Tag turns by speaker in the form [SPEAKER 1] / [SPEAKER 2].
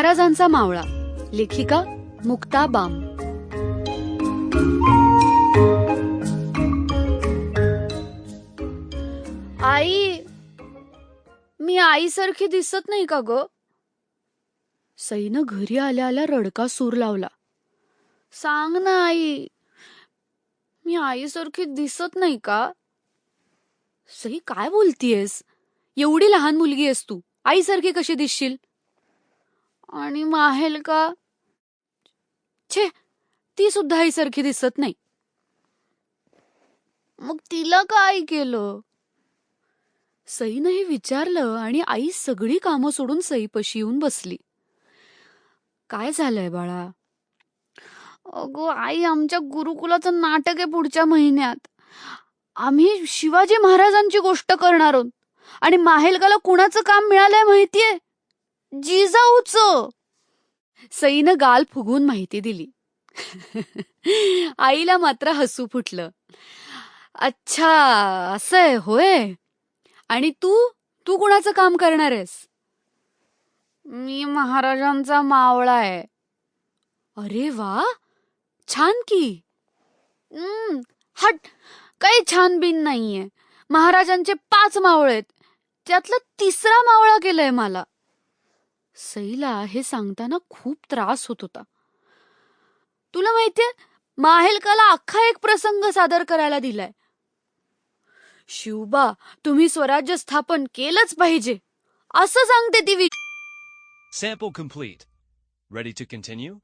[SPEAKER 1] महाराजांचा मावळा. लेखिका मुक्ता बाम. आई मी आईसारखी दिसत नाही का ग? सईनं घरी आल्या आल्या रडका सूर लावला. सांग ना आई मी आईसारखी दिसत नाही का? सई काय बोलतीयस? एवढी लहान मुलगी आहेस तू. आईसारखी कशी दिसशील? आणि माहेल का? छे ती सुद्धा आईसारखी दिसत नाही. मग तिला काय केलं? सईनं हे विचारलं आणि आई सगळी कामं सोडून सईपशी येऊन बसली. काय झालंय बाळा? अगं आई आमच्या गुरुकुलाचं नाटक आहे पुढच्या महिन्यात. आम्ही शिवाजी महाराजांची गोष्ट करणार आहोत. आणि माहेलगाला कुणाचं काम मिळालंय माहितीये? जिजाऊच. सईनं गाल फुगून माहिती दिली. आईला मात्र हसू फुटलं. अच्छा असं आहे होय. आणि तू? तू कुणाचं काम करणार आहेस? मी महाराजांचा मावळा आहे. अरे वा छान की. हट काही छान बिन नाहीये. महाराजांचे पाच मावळे आहेत. त्यातला तिसरा मावळा केलाय मला. सईला हे सांगताना खूप त्रास होत होता तुला माहितीये माहेलकाला अख्खा एक प्रसंग सादर करायला दिलाय शिवबा तुम्ही स्वराज्य स्थापन केलंच पाहिजे असं सांगते ती वि-
[SPEAKER 2] Sample complete. Ready to continue?